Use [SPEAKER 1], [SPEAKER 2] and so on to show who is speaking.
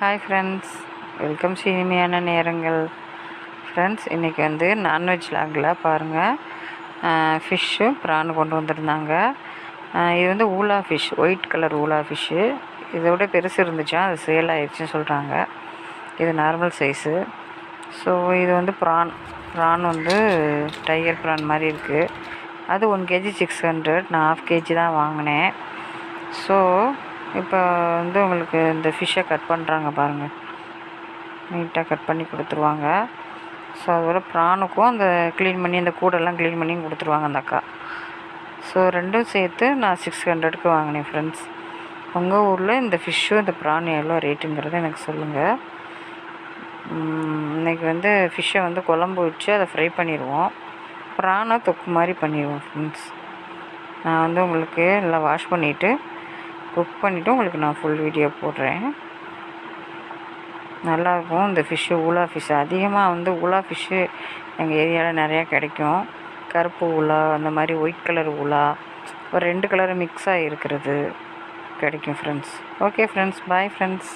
[SPEAKER 1] Hi friends welcome இனிமையான நேரங்கள். Friends இன்றைக்கி வந்து நான்வெஜ் லாகில் பாருங்கள் ஃபிஷ்ஷு ப்ரான் கொண்டு வந்திருந்தாங்க. இது வந்து ஊலா ஃபிஷ் ஒயிட் கலர் ஊலா ஃபிஷ்ஷு இதை விட பெருசு இருந்துச்சா? அது சேல் ஆயிடுச்சுன்னு சொல்கிறாங்க இது நார்மல் சைஸு ஸோ இது வந்து ப்ரான். ப்ரான் வந்து டைகர் ப்ரான் மாதிரி இருக்குது அது ஒன் கேஜி சிக்ஸ் ஹண்ட்ரட் நான் ஆஃப் கேஜி தான் வாங்கினேன். ஸோ இப்போ வந்து உங்களுக்கு இந்த ஃபிஷ்ஷை கட் பண்ணுறாங்க பாருங்கள் நீட்டாக கட் பண்ணி கொடுத்துருவாங்க. ஸோ அதோட ப்ரானுக்கும் அந்த க்ளீன் பண்ணி அந்த கூடெல்லாம் க்ளீன் பண்ணி கொடுத்துருவாங்க அந்த அக்கா. ஸோ ரெண்டும் சேர்த்து நான் சிக்ஸ் ஹண்ட்ரடுக்கு வாங்கினேன் ஃப்ரெண்ட்ஸ் உங்கள் ஊரில் இந்த ஃபிஷ்ஷும் இந்த ப்ரான் எவ்வளோ ரேட்டுங்கிறத எனக்கு சொல்லுங்கள் இன்றைக்கி வந்து ஃபிஷ்ஷை வந்து குழம்பு வச்சு அதை ஃப்ரை பண்ணிடுவோம் ப்ரானை தொக்கு மாதிரி பண்ணிடுவோம் ஃப்ரெண்ட்ஸ் நான் வந்து உங்களுக்கு நல்லா வாஷ் பண்ணிவிட்டு குக் பண்ணிவிட்டு உங்களுக்கு நான் ஃபுல் வீடியோ போடுறேன். நல்லாயிருக்கும் இந்த ஃபிஷ்ஷு உலா ஃபிஷ் அதிகமாக வந்து உலா ஃபிஷ்ஷு எங்கள் ஏரியாவில் நிறையா கிடைக்கும். கருப்பு உலா அந்த மாதிரி ஒயிட் கலர் உலா ஒரு ரெண்டு கலரும் மிக்ஸ் ஆகி இருக்கிறது கிடைக்கும் friends okay friends bye friends